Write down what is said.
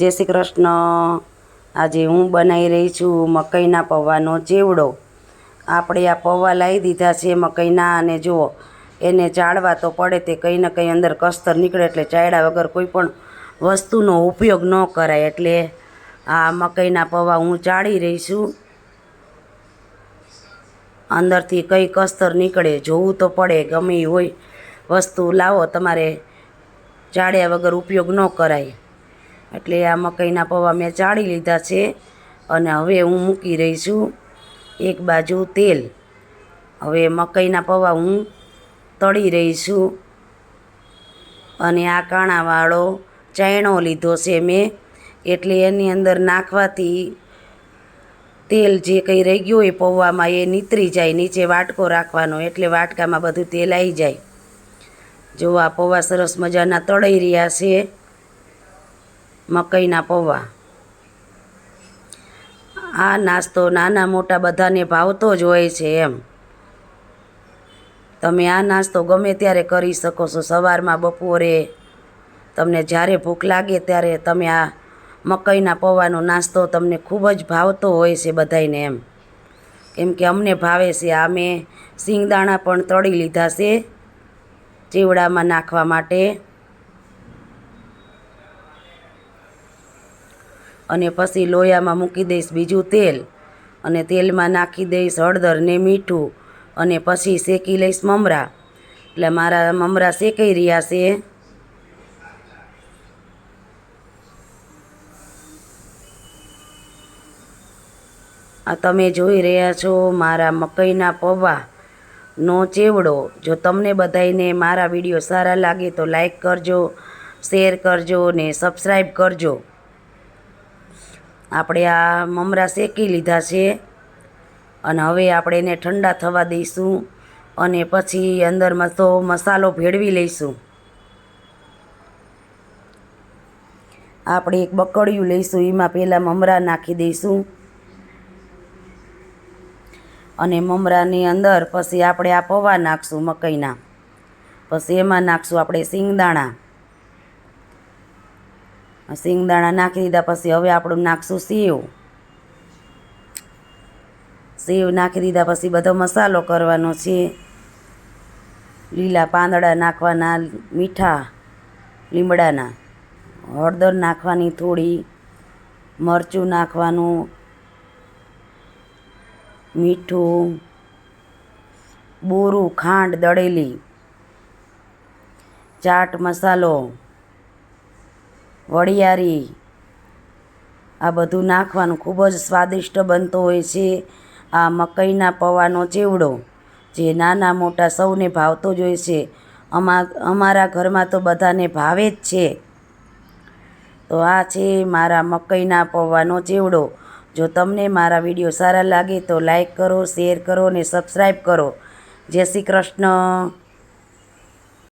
જય શ્રી કૃષ્ણ. આજે હું બનાવી રહી છું મકઈના પૌવાનો ચેવડો. આપણે આ પૌવા લાવી દીધા છે મકઈના અને જુઓ, એને ચાળવા તો પડે તે કંઈ ને કંઈ અંદર કસ્તર નીકળે એટલે ચાળ્યા વગર કોઈ પણ વસ્તુનો ઉપયોગ ન કરાય. એટલે આ મકઈના પૌવા હું ચાળી રહી છું. અંદરથી કઈ કસ્તર નીકળે, જોવું તો પડે, ગમે હોય વસ્તુ લાવો, તમારે ચાળ્યા વગર ઉપયોગ ન કરાય. એટલે આ મકાઈના પૌવા મેં ચાળી લીધા છે અને હવે હું મૂકી રહી છું એક બાજુ તેલ. હવે મકાઈના પૌવા હું તળી રહી છું અને આ કાણાવાળો ચાયણો લીધો છે મેં. એટલે એની અંદર નાખવાથી તેલ જે કંઈ રહી ગયું હોય પૌવામાં એ નીતરી જાય, નીચે વાટકો રાખવાનો, એટલે વાટકામાં બધું તેલ આવી જાય. જો આ પૌવા સરસ મજાના તળાઈ રહ્યા છે. મકઈના પૌવા. આ નાસ્તો નાના મોટા બધાને ભાવતો જ હોય છે એમ. તમે આ નાસ્તો ગમે ત્યારે કરી શકો છો. સવારમાં, બપોરે તમને જ્યારે ભૂખ લાગે ત્યારે તમે આ મકઈના પૌવાનો નાસ્તો તમને ખૂબ જ ભાવતો હોય છે બધાને એમ. કેમ કે અમને ભાવે છે. આ મેં સિંગદાણા પણ તળી લીધા છે ચીવડામાં નાખવા માટે. અને પછી લોયામાં મૂકી દઈશ બીજું તેલ. અને તેલમાં નાખી દઈશ હળદર ને મીઠું. અને પછી શેકી લઈશ મમરા. એટલે મારા મમરા શેકાઈ રહ્યા છે. આ તમે જોઈ રહ્યા છો મારા મકઈના પૌવા નો ચેવડો. જો તમને બધાયને મારા વીડિયો સારા લાગે તો લાઈક કરજો, શેર કરજો ને સબસ્ક્રાઈબ કરજો. આપણે આ મમરા શેકી લીધા છે અને હવે આપણે એને ઠંડા થવા દઈશું અને પછી અંદરમાં તો મસાલો ભેળવી લઈશું. આપણે એક બકડિયું લઈશું, એમાં પહેલાં મમરા નાખી દઈશું. અને મમરાની અંદર પછી આપણે આ પૌવા નાખશું મકાઈના. પછી એમાં નાખશું આપણે સિંગદાણા સિંગદાણા નાખી દીધા પછી હવે આપણું નાખશું સેવ સેવ નાખી દીધા પછી બધો મસાલો કરવાનો છે. લીલા પાંદડા નાખવાના, મીઠા, લીમડાના. હળદર નાખવાની થોડી, મરચું નાખવાનું, મીઠું, બોરું, ખાંડ, દળેલી, ચાટ, મસાલો વરિયાળી આ બધું નાખવાનું ખૂબ જ સ્વાદિષ્ટ બનતો હોય છે. આ મકઈના પૌવાનો ચેવડો, જે નાના મોટા સૌને ભાવતો જ હોય છે. અમા, અમારા ઘરમાં તો બધાને ભાવે જ છે. તો આ છે મારા મકઈના પૌવાનો ચેવડો. જો તમને મારા વીડિયો સારા લાગે તો લાઈક કરો, શેર કરો અને સબસ્ક્રાઈબ કરો. જય શ્રી કૃષ્ણ.